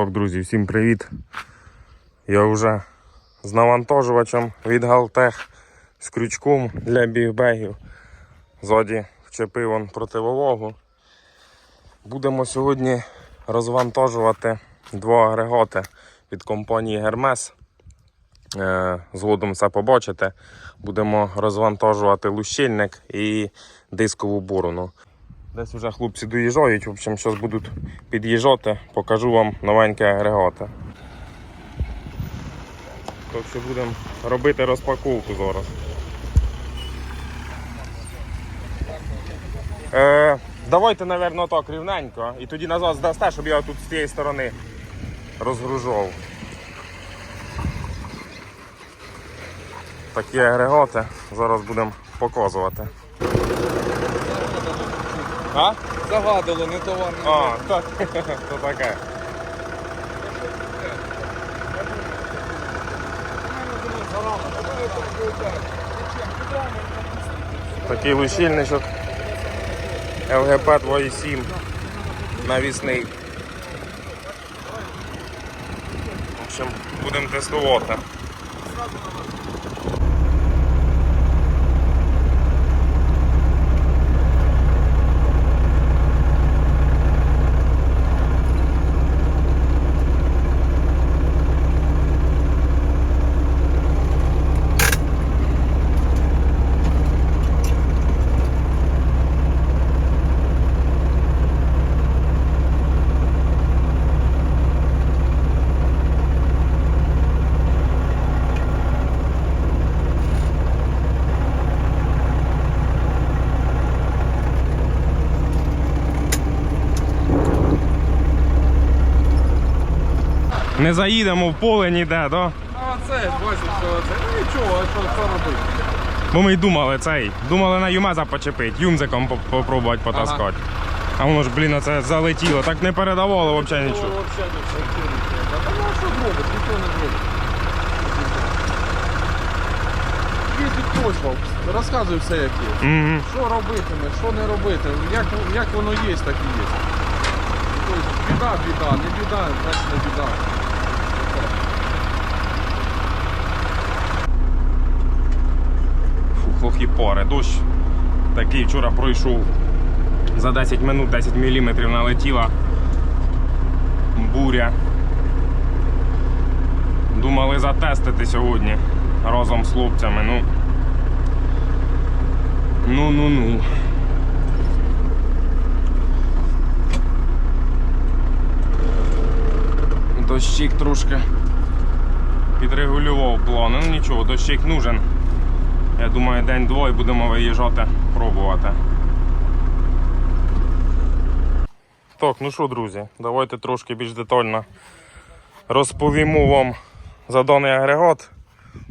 Так, друзі, всім привіт. Я вже з навантажувачем від Галтех з крючком для бігбегів. Ззаді вчепив он противовогу. Будемо сьогодні розвантажувати два агрегати від компанії Hermes. Е, Згодом це побачите. Будемо розвантажувати лущильник і дискову борону. Десь вже хлопці доїжджають. В общем, зараз будуть під'їжджати, покажу вам новеньке агрегати. Так що будемо робити розпаковку зараз. Е, давайте, напевно, так рівненько. І тоді назад здасте, щоб я тут з цієї сторони розгружав. Такі агрегати зараз будемо показувати. А? Загадало, не товар. А, то, то таке. Такий лущильничок ЛГП 2.7 навісний. В общем, будемо тестувати. Не заїдемо в поле ніде, да? А це, бачиш, що це. Ну нічого, а що, що робити? Бо ми й думали цей. Думали на юмеза почепити, юмзиком поп- попробувати потаскати. А воно ж, блін, це залетіло. Так не передавало взагалі нічого. взагалі нічого. Та ну а що зробить? Ніхто не зробить. Є розказуй все як є. Угу. Що робитиме, що не робити, як, як воно є, так і є. Тобто, біда, біда, не біда, значить не біда. Дощ такий вчора пройшов. За 10 минут 10 мм налетіла буря. Думали затестити сьогодні разом з хлопцями. Ну. Ну ну ну. Дощик трошки підрегулював плани. Ну нічого, дощик нужен. Я думаю, день-два і будемо виїжджати пробувати. Так, ну що, друзі, давайте трошки більш детально розповімо вам за даний агрегат.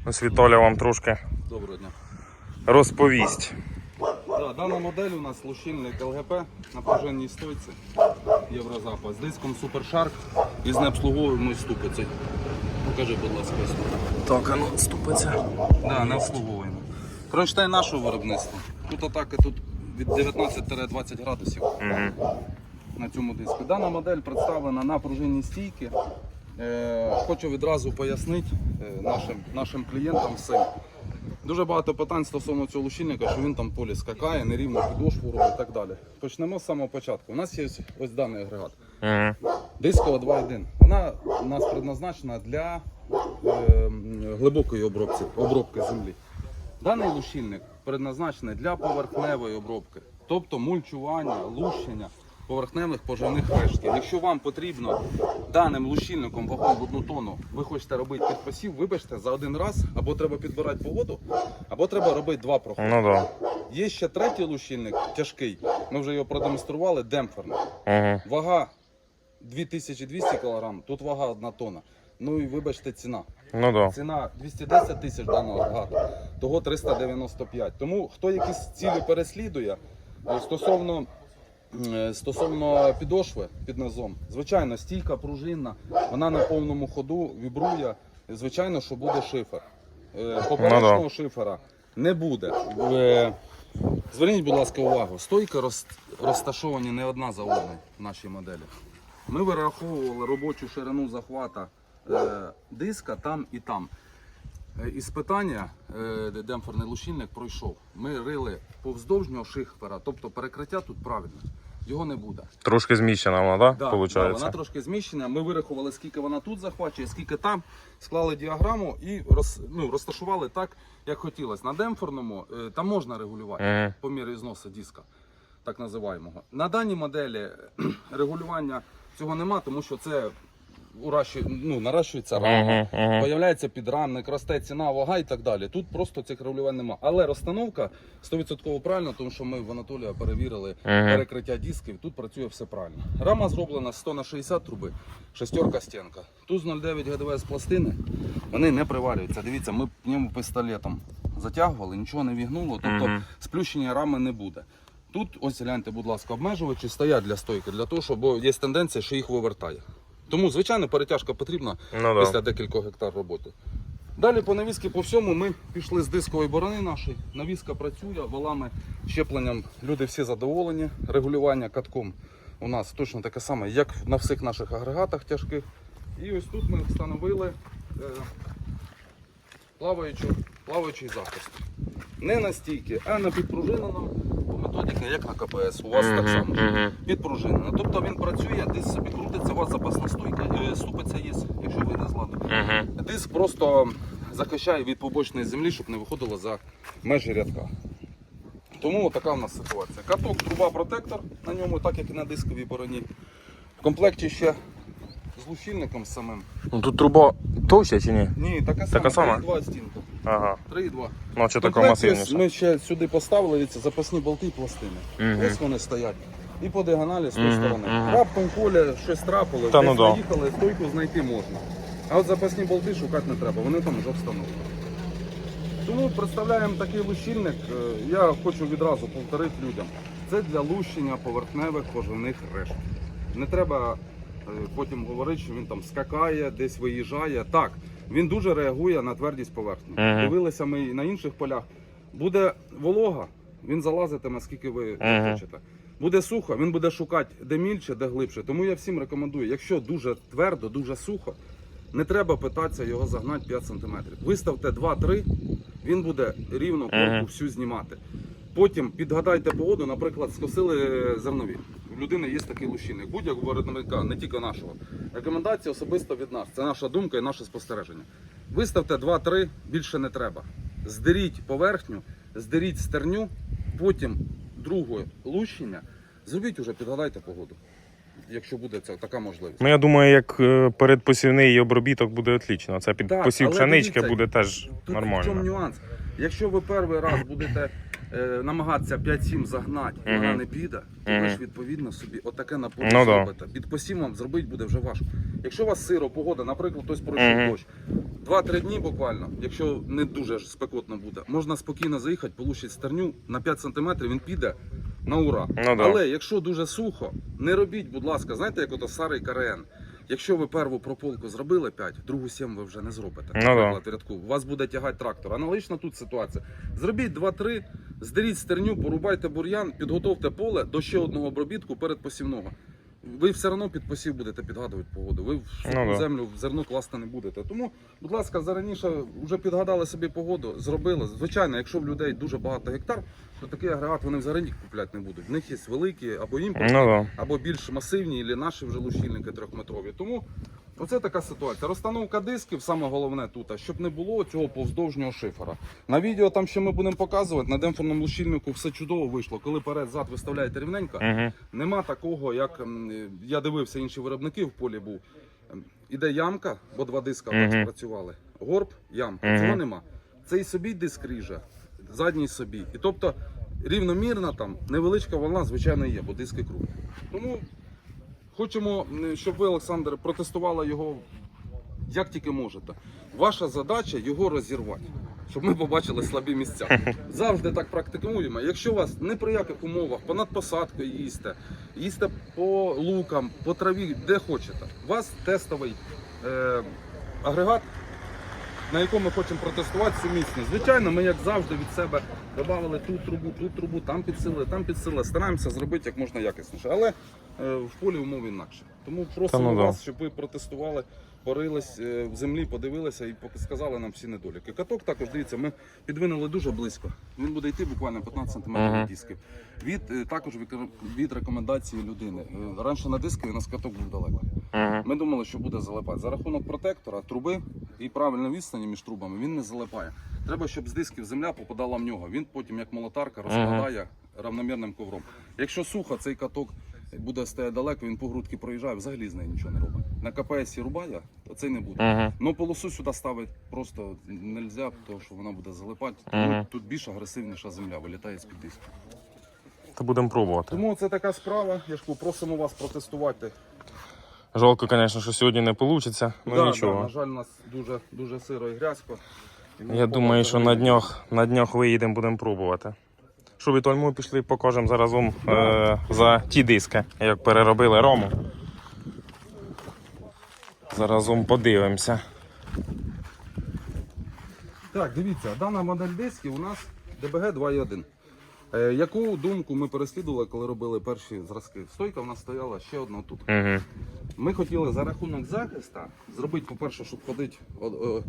Ось Віталя вам трошки Доброго дня. розповість. Да, дана модель у нас лущильник ЛГП на пружинній стойці Єврозапас з диском Super Shark і з необслуговуємою ступицею. Покажи, будь ласка. Так, а ну ступиться. Да, не обслуговуємо. Кронштейн нашого виробництва. Тут атаки тут від 19-20 градусів Угу. на цьому диску. Дана модель представлена на пружинній стійки. Е, хочу відразу пояснити е, нашим, нашим клієнтам все. Дуже багато питань стосовно цього лущильника, що він там полі скакає, нерівно підошву робить і так далі. Почнемо з самого початку. У нас є ось, ось даний агрегат. Угу. Дискова 2.1. Вона у нас предназначена для е, глибокої обробки, обробки землі. Даний лущильник предназначений для поверхневої обробки, тобто мульчування, лущення поверхневих поживних рештків. Якщо вам потрібно даним лущильником вагою в одну тонну, ви хочете робити підпосів, вибачте, за один раз або треба підбирати погоду, або треба робити два проходи. Ну да. Є ще третій лущильник, тяжкий. Ми вже його продемонстрували, демпферний. Угу. Вага 2200 кг, тут вага 1 тонна. Ну і вибачте, ціна. Ну да. Ціна 210 тисяч даного агрегату, того 395. Тому хто якісь цілі переслідує е, стосовно, е, стосовно підошви під низом, звичайно, стійка пружинна, вона на повному ходу вібрує. Звичайно, що буде шифер. Е, Поперечного шифера не буде. Зверніть, будь ласка, увагу, стойки роз- розташовані не одна за одною в нашій моделі. Ми вираховували робочу ширину захвата диска там і там. Е, Іспитання, е, де демпферний лущильник пройшов. Ми рили повздовж нього шихвера, тобто перекриття тут правильне. Його не буде. Трошки зміщена вона, так? Да, Да, вона трошки зміщена. Ми вирахували, скільки вона тут захвачує, скільки там. Склали діаграму і роз, ну, розташували так, як хотілося. На демпферному е, там можна регулювати Мгм. по мірі зносу диска, так називаємо. На даній моделі регулювання цього нема, тому що це уращує, ну, наращується мгм. Появляється підрамник, росте ціна, вага і так далі. Тут просто цих регулювань нема. Але розстановка 100% правильна, тому що ми в Анатолія перевірили перекриття дисків. Тут працює все правильно. Рама зроблена 100 на 60 труби, шестерка стінка. Тут з 0,9 ГДВ з пластини. Вони не приварюються. Дивіться, ми в ньому пістолетом затягували, нічого не вігнуло, тобто сплющення рами не буде. Тут, ось гляньте, будь ласка, обмежувачі стоять для стойки, для того, щоб бо є тенденція, що їх вивертає. Тому, звичайно, перетяжка потрібна Ну, да. після декількох гектар роботи. Далі по навіски по всьому ми пішли з дискової борони нашої. Навіска працює валами, щепленням. Люди всі задоволені. Регулювання катком у нас точно таке саме, як на всіх наших агрегатах тяжких. І ось тут ми встановили е, плаваючу, плаваючий захист. Не на стійки, а на підпружиненому по методиці, як на КПС. У вас так само. мгм. Підпружинено. Тобто він працює, десь собі крутиться, у вас запасна стойка, е, ступиця є, якщо вийде з ладу. Диск просто захищає від побочної землі, щоб не виходило за межі рядка. Тому така в нас ситуація. Каток, труба, протектор на ньому, так як і на дисковій бороні. В комплекті ще з лущильником самим. Ну тут труба товща чи ні? Ні, така сама. Така сама? 3,2 стінка. Ага. 3,2. Ну, чи така комплекті? Ми ще сюди поставили дивіться, запасні болти і пластини. Мгм. Ось вони стоять. І по діагоналі з тої Мгм, сторони. мгм. Раптом коля щось трапило, Та десь ну да. наїхали, стойку знайти можна. А от запасні болти шукати не треба, вони там вже встановлені. Тому представляємо такий лущильник. Е, Я хочу відразу повторити людям. Це для лущення поверхневих поживних решт. Не треба е, потім говорити, що він там скакає, десь виїжджає. Так, він дуже реагує на твердість поверхні. Мгм. Дивилися ми і на інших полях. Буде волога, він залазитиме, скільки ви Мгм. захочете. Буде сухо, він буде шукати де мільче, де глибше. Тому я всім рекомендую, якщо дуже твердо, дуже сухо, не треба питатися його загнати 5 см. Виставте 2-3, він буде рівно Мгм. всю знімати. Потім підгадайте погоду, наприклад, скосили зернові. У людини є такий лущинник. Будь-якого виробника, не тільки нашого. Рекомендація особисто від нас. Це наша думка і наше спостереження. Виставте 2-3, більше не треба. Здеріть поверхню, здеріть стерню, потім друге лущення. Зробіть уже, підгадайте погоду. Якщо буде ця така можливість. Ну я думаю, як е, передпосівний обробіток буде отлично. Це під Так, посів пшенички буде теж Тут в чому нормально. нюанс? Якщо ви перший раз будете е, намагатися 5-7 загнати, вона Мгм. не піде, то ви ж відповідно собі отаке напор Ну да. зробите. Під посівом зробити буде вже важко. Якщо у вас сиро, погода, наприклад, хтось пройшов Мгм. дощ, 2-3 дні буквально, якщо не дуже ж спекотно буде, можна спокійно заїхати, получити стерню на 5 см, він піде на ура. Ну да. Але якщо дуже сухо, не робіть, будь ласка, знаєте, як ото старий КРН. Якщо ви перву прополку зробили 5, другу 7 ви вже не зробите. Ну. Наприклад, рядку. Вас буде тягати трактор. Аналогічна тут ситуація. Зробіть 2-3, здеріть стерню, порубайте бур'ян, підготовте поле до ще одного обробітку перед посівного. Ви все одно під посів будете підгадувати погоду. Ви в суху Ну да. землю в зерно класти не будете. Тому, будь ласка, зараніше вже підгадали собі погоду, зробили. Звичайно, якщо в людей дуже багато гектар, то такий агрегат вони взагалі купляти не будуть. В них є великі або імпорт, Ну да. або більш масивні, або наші вже лущильники трьохметрові. Тому оце така ситуація. Розстановка дисків, саме головне тут, щоб не було цього повздовжнього шифера. На відео там ще ми будемо показувати, на демпферному лущильнику все чудово вийшло. Коли перед-зад виставляєте рівненько, Угу. нема такого, як я дивився інші виробники в полі був. Іде ямка, бо два диска Мгм. так спрацювали. Горб, ямка. Мгм. Цього нема. Цей собі диск ріже, задній собі. І тобто рівномірна там невеличка волна, звичайно, є, бо диски круглі. Тому хочемо, щоб ви, Олександр, протестували його як тільки можете. Ваша задача його розірвати, щоб ми побачили слабі місця. Завжди так практикуємо. Якщо у вас не при яких умовах понад посадкою їсте, їсте по лукам, по траві, де хочете. У вас тестовий е, агрегат. На якому ми хочемо протестувати сумісно. Звичайно, ми як завжди від себе додали ту трубу, ту трубу, там підсилили, там підсилили. Стараємося зробити як можна якісніше. Але е, в полі умови інакше. Тому просимо ну да. вас, щоб ви протестували, порились е, в землі, подивилися і сказали нам всі недоліки. Каток також дивіться, ми підвинули дуже близько. Він буде йти буквально 15 см від диски. Від е, також від, рекомендації людини. Е, Раніше на дискові у нас каток був далеко. Ми думали, що буде залипати. За рахунок протектора, труби і правильної відстані між трубами він не залипає. Треба, щоб з дисків земля попадала в нього. Він потім, як молотарка, розкладає равномірним ковром. Якщо сухо, цей каток буде стояти далеко, він по грудки проїжджає, взагалі з нею нічого не робить. На КПС рубає, то цей не буде. Угу. Ну полосу сюди ставити просто не можна, тому що вона буде залипати. Мгм. Ну, тут більш агресивніша земля вилітає з-під диску. То будемо пробувати. Тому це така справа. Я ж кажу, просимо вас протестувати. Жалко, звісно, що сьогодні не вийде, ну Да, нічого. Да, на жаль, у нас дуже, дуже сиро і грязько. І Я думаю, що на днях, на днях виїдемо, будемо пробувати. Що ми пішли покажемо заразом е, за ті диски, як переробили рому. Заразом подивимося. Так, дивіться, дана модель дисків у нас DBG 2.1. Е, яку думку ми переслідували, коли робили перші зразки? Стойка в нас стояла ще одна тут. Угу. Ми хотіли за рахунок захисту зробити, по-перше, щоб ходити о- о,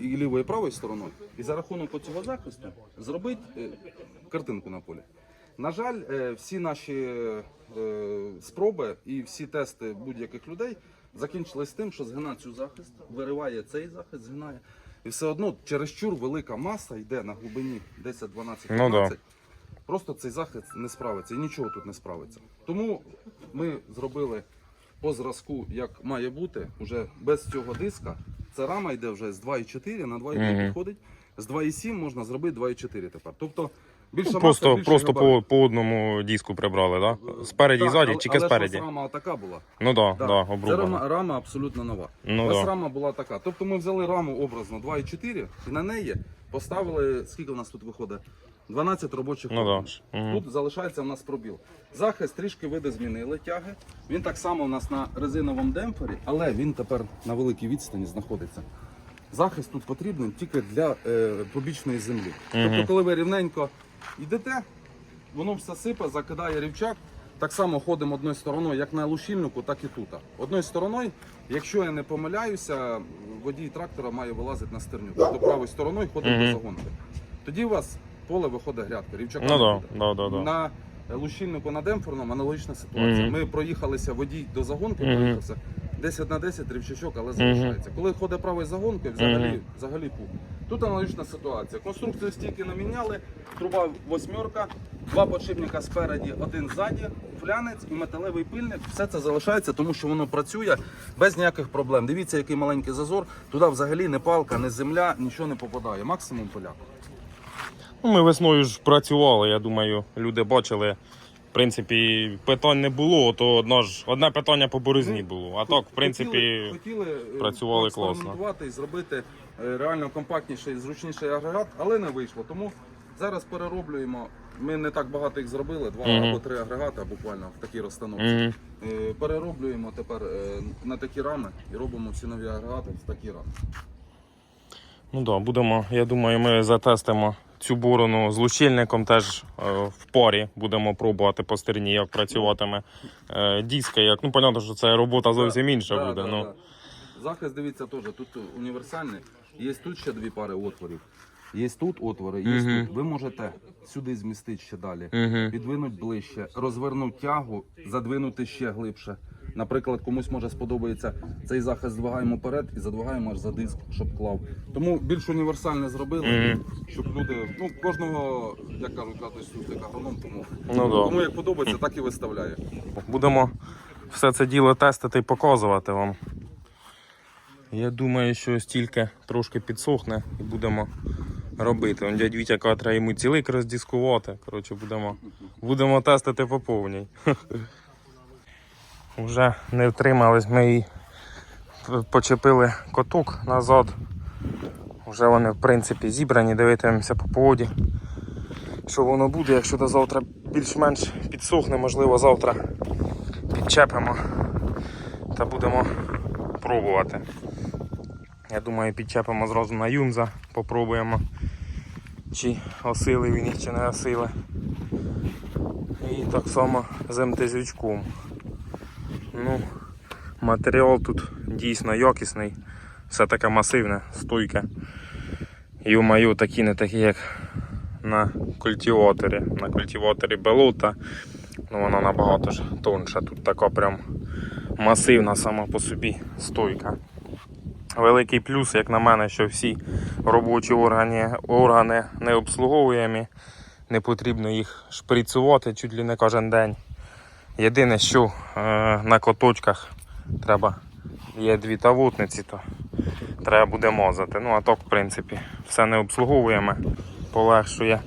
і лівою, і правою стороною, і за рахунок цього захисту зробити е, картинку на полі. На жаль, е, всі наші е, спроби і всі тести будь-яких людей закінчились тим, що згина цю захист, вириває цей захист, згинає. І все одно чересчур велика маса йде на глибині 10, 12, 15. Ну да. Просто цей захист не справиться і нічого тут не справиться. Тому ми зробили по зразку, як має бути, уже без цього диска. Ця рама йде вже з 2,4 на 2,5 Мгм. підходить. З 2,7 можна зробити 2,4 тепер. Тобто більша маса, Ну, Просто, більший просто по, по одному диску прибрали. Да? Спереді і ззаді, але- тільки але спереді. нас рама така була. Ну так, Да. да, да, Це рама, рама абсолютно нова. Ну Ось да. рама була така. Тобто ми взяли раму образно 2,4 і на неї поставили, скільки у нас тут виходить? 12 робочих Ну да. Мгм. Тут залишається у нас пробіл. Захист трішки види змінили тяги. Він так само у нас на резиновому демпфері, але він тепер на великій відстані знаходиться. Захист тут потрібен тільки для е, побічної землі. Тобто, коли ви рівненько йдете, воно все сипе, закидає рівчак. Так само ходимо одною стороною, як на лущильнику, так і тут. Одною стороною, якщо я не помиляюся, водій трактора має вилазити на стерню. Тобто правою стороною ходить до загонки. Тоді у вас поле виходить грядка, рівчака Ну да, буде. да, да, да. На лущильнику на демпферному аналогічна ситуація. Мгм. Ми проїхалися водій до загонки, Мгм. проїхався 10 на 10 рівчачок, але залишається. Коли ходить правою загонкою, взагалі, взагалі пух. Тут аналогічна ситуація. Конструкцію стільки наміняли, труба восьмерка, два подшипника спереді, один ззаді, флянець і металевий пильник. Все це залишається, тому що воно працює без ніяких проблем. Дивіться, який маленький зазор. Туди взагалі не палка, не земля, нічого не попадає. Максимум поляк. Ну, ми весною ж працювали, я думаю, люди бачили. В принципі, питань не було, то одно ж, одне питання по борозні було. А так, в принципі, хотіли, хотіли е, працювали класно. і зробити реально компактніший, зручніший агрегат, але не вийшло. Тому зараз перероблюємо. Ми не так багато їх зробили, два Мгм. або три агрегата буквально в такій розстановці. Мгм. Е, Перероблюємо тепер е, на такі рами і робимо всі нові агрегати в такі рами. ну да, будемо, я думаю, ми затестимо цю борону з лучильником теж е, в парі. Будемо пробувати по стерні, як працюватиме е, диска. Як, ну, понятно, що це робота зовсім інша Да, буде. да, ну. да. Захист, дивіться, теж тут універсальний. Є тут ще дві пари отворів. Є тут отвори, є Мгм. тут. Ви можете сюди змістити ще далі, Мгм. підвинути ближче, розвернути тягу, задвинути ще глибше. Наприклад, комусь може сподобається цей захист здвигаємо вперед і задвигаємо аж за диск, щоб клав. Тому більш універсальне зробили, Мгм. щоб люди, ну кожного, як кажуть, катось суслик агроном, тому Ну да. кому як подобається, так і виставляє. Будемо все це діло тестити і показувати вам. Я думаю, що стільки трошки підсохне і будемо робити. Он дядь Вітя треба йому цілик роздіскувати. Коротше, будемо, будемо тестити по повній. Вже не втримались, ми і почепили коток назад. Вже вони, в принципі, зібрані, дивитимемося по поводі. Що воно буде, якщо до завтра більш-менш підсохне, можливо, завтра підчепимо та будемо пробувати. Я думаю, підчепимо зразу на юмза, попробуємо, чи осили він їх, чи не осили. І так само з МТЗючком. Ну, матеріал тут дійсно якісний, все таке масивне, стойке. Мою такі не такі, як на культиваторі. На культиваторі Белута. Ну вона набагато ж тонша. Тут така прям масивна сама по собі стойка. Великий плюс, як на мене, що всі робочі органи, органи не обслуговуємі. Не потрібно їх шприцувати чуть ли не кожен день. Єдине, що е, на коточках треба є дві тавутниці, то треба буде мазати. Ну а так, в принципі, все не обслуговуємо, полегшує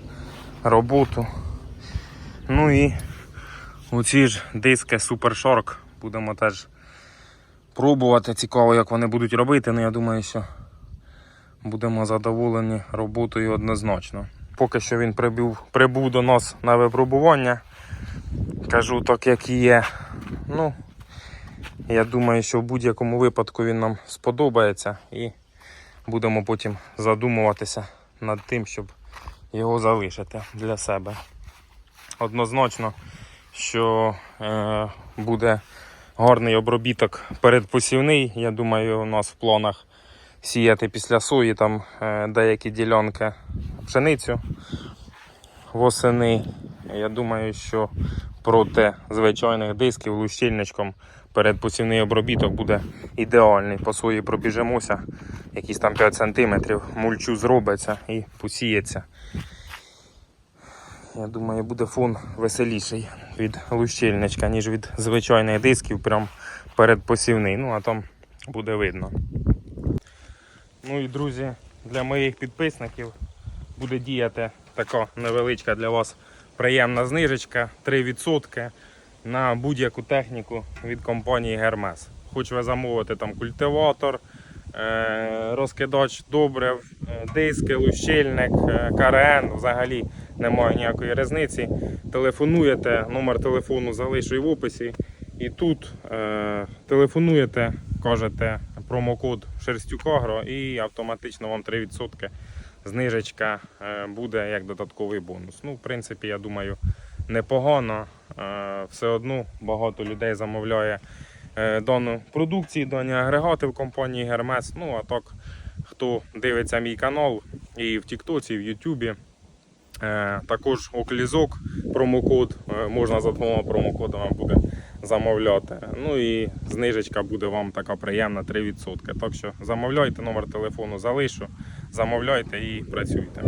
роботу. Ну і оці ж диски Super Shark будемо теж пробувати. Цікаво, як вони будуть робити. Ну я думаю, що будемо задоволені роботою однозначно. Поки що він прибув, прибув до нас на випробування. Кажу так, як і є. Ну, я думаю, що в будь-якому випадку він нам сподобається і будемо потім задумуватися над тим, щоб його залишити для себе. Однозначно, що е, буде гарний обробіток передпосівний. Я думаю, у нас в планах сіяти після сої там е, деякі ділянки пшеницю восени. Я думаю, що проти звичайних дисків лущильничком передпосівний обробіток буде ідеальний. По сої пробіжимося, якісь там 5 см, мульчу зробиться і посіється. Я думаю, буде фон веселіший від лущильничка, ніж від звичайних дисків, прям передпосівний. Ну, а там буде видно. Ну і друзі, для моїх підписників буде діяти така невеличка для вас приємна знижечка 3% на будь-яку техніку від компанії Hermes. Хоч ви замовите там культиватор, е, розкидач добрив, е, диски, лущильник, е, КРН, взагалі немає ніякої різниці. Телефонуєте, номер телефону залишу в описі. І тут е, телефонуєте, кажете промокод Шерстюкагро і автоматично вам 3% знижечка е, буде як додатковий бонус. Ну, в принципі, я думаю, непогано. Е, Все одно багато людей замовляє е, дану продукцію, дані агрегати в компанії Hermes. Ну, а так, хто дивиться мій канал і в Тіктоці, і в Ютубі. Е, Також оклізок, промокод, е, можна за двома промокодами буде замовляти. Ну і знижечка буде вам така приємна 3%. Так що замовляйте, номер телефону залишу, замовляйте і працюйте.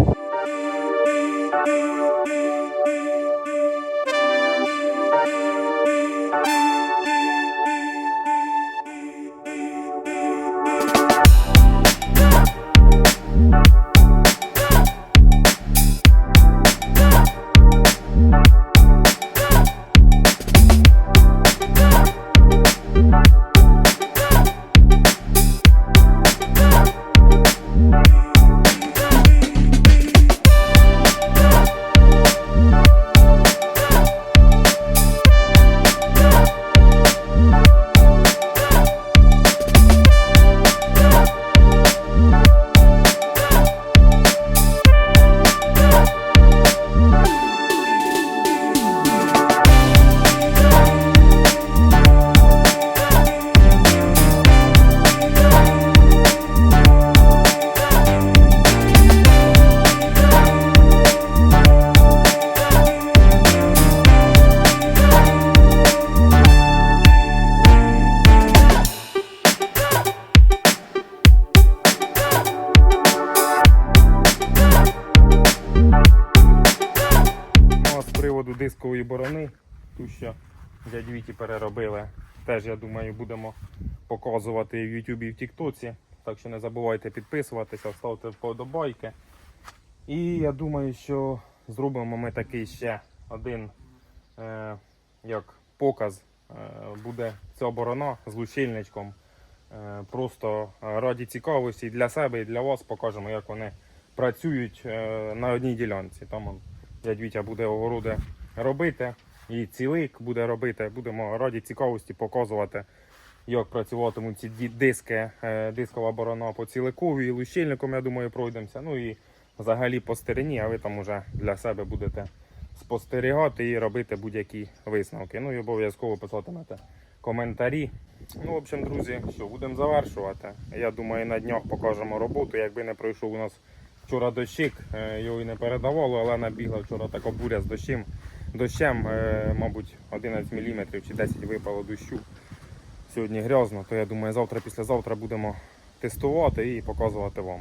Приводу борони, ту, що дядь Віті переробили, теж я думаю, будемо показувати в Ютубі, і в Тіктоці. Так що не забувайте підписуватися, ставте вподобайки. І я думаю, що зробимо ми такий ще один е, як показ. Е, буде ця борона з лучильничком. Е, просто раді цікавості для себе і для вас покажемо, як вони працюють е, на одній ділянці. Там дядь Вітя буде огороди робити, і цілик буде робити. Будемо раді цікавості показувати, як працюватимуть ці диски, е, дискова борона по ціликові і лущильником, я думаю, пройдемося. Ну і взагалі по стерені, а ви там уже для себе будете спостерігати і робити будь-які висновки. Ну і обов'язково писатимете коментарі. Ну, в общем, друзі, що будемо завершувати. Я думаю, на днях покажемо роботу. Якби не пройшов у нас вчора дощик, е, його і не передавало, але набігла вчора така буря з дощем. Дощем, е, мабуть, 11 мм чи 10 випало дощу. Сьогодні грязно, то я думаю, завтра, післязавтра будемо тестувати і показувати вам.